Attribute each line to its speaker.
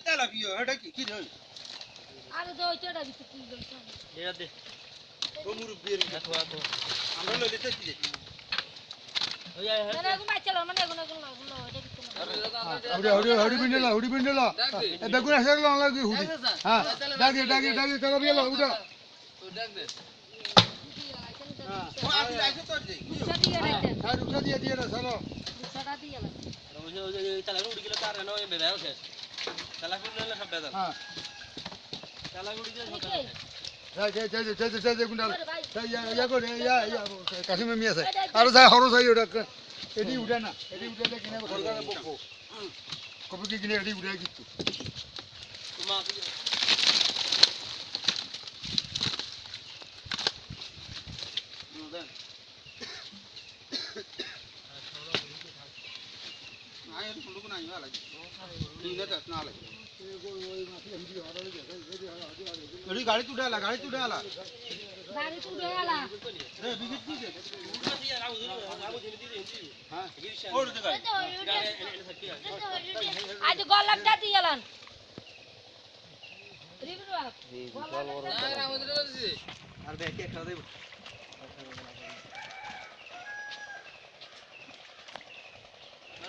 Speaker 1: তেলা বিয়ে এটা কি কি রে
Speaker 2: আরে তো ওইটা ডাবি তো কি বলছো
Speaker 3: এটা দে
Speaker 1: ও মুরব্বির
Speaker 3: দেখো দেখো
Speaker 1: আমরা লইলে তো কি
Speaker 3: ওই আয়
Speaker 2: না না চলো মানে কি
Speaker 4: এ বেগুন লাগি হুড়ি হ্যাঁ ডাকি ডাকি ডাকি চলো বিয়ে উঠা
Speaker 1: ও তোর যে
Speaker 2: দুশো দিয়ে রাখতে
Speaker 4: সাইড উঠা দিয়ে দিয়ে না চলো
Speaker 2: দুশোটা দিয়ে লাগবে
Speaker 3: ওই যে- ওই চালা উড়ি গেলে তার কেন ওই বেদায় শেষ
Speaker 4: কাশিমে মিয়া আছে আর যাই সৰু যাই এটি উঠে না এটি উঠে কিনে সরকারে বকবো কি কিনে এটি উঠে কিন্তু
Speaker 1: নাই ভালো দিনে তো না লাগে এডি গাড়ি তুডালা গাড়ি তুডালা
Speaker 2: গাড়ি তুই গেলা
Speaker 1: রে বিগিট কি দে হ্যাঁ
Speaker 3: ওর
Speaker 1: ওর দে গাড়ি
Speaker 2: আজ গলাপটা দিয়ে গেলাম
Speaker 3: আর দেখে খাওয়া দেব
Speaker 2: অনেক
Speaker 1: সবিনের কত লাগে হরে আই দেখ কার কোনা হ্যাঁ কোনা কে যাইবো তো তো কোনা এই যে তো না বাড়া
Speaker 2: অনেক
Speaker 1: আগে